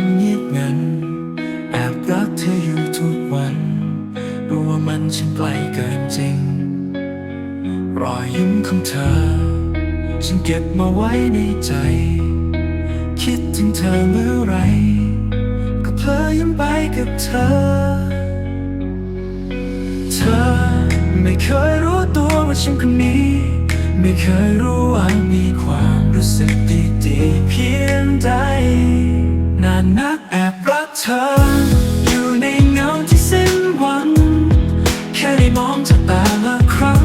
นเงียงัน แอบรักเธออยู่ทุกวันรู้ว่ามันฉันไกลเกินจริง รอยยิ้มของเธอ ฉันเก็บมาไว้ในใจ คิดถึงเธอเมื่อไร ก็เพลอยิ้มไปกับเธอ เธอไม่เคยรู้ตัวว่าฉันคนนี้ ไม่เคยรู้ว่ามีความรู้สึก นักแอบรักเธอ อยู่ในเงาที่สิ้นหวัง แค่ได้มองเธอแต่ละครั้ง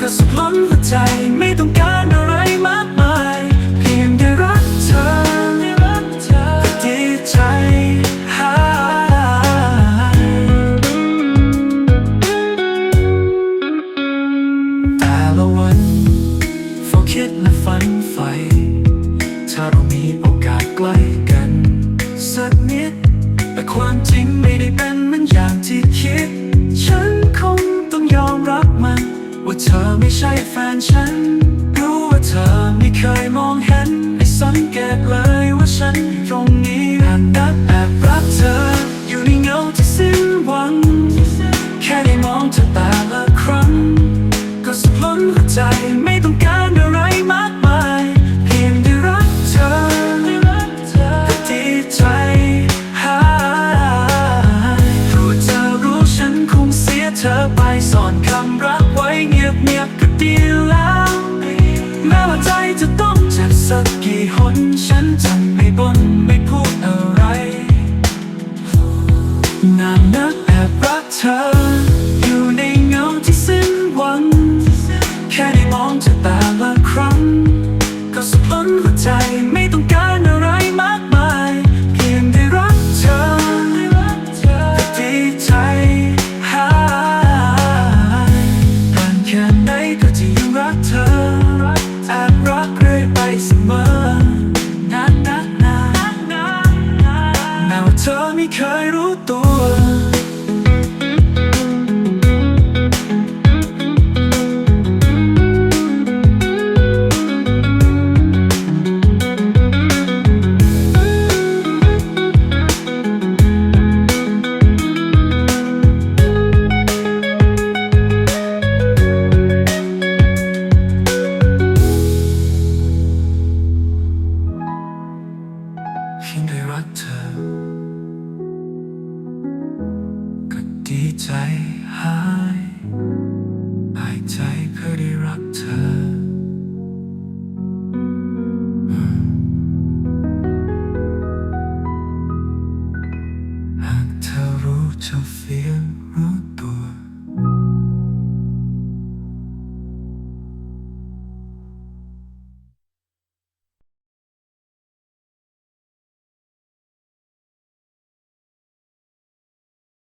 ก็สุดล้นหัวใจไม่ต้องการอะไรมากมาย เพียงได้รักเธอได้รักเธอก็ดีใจหายแต่ละวันเฝ้าคิดและฝันใฝ่ถ้าเรามี ความจริงไม่ได้เป็นเหมือนอย่างที่คิด ฉันคงต้องยอมรับมัน ว่าเธอไม่ใช่แฟนฉัน รู้ว่าเธอไม่เคยมองเห็นไม่สังเกตเลยว่าฉันตรงนี้แอบนับแอบรักเธอ สักกี่หนฉันจะไม่บ่นไม่พูดอะไรนานนักแอบรักเธอ ใจเพื่อได้รักเธอ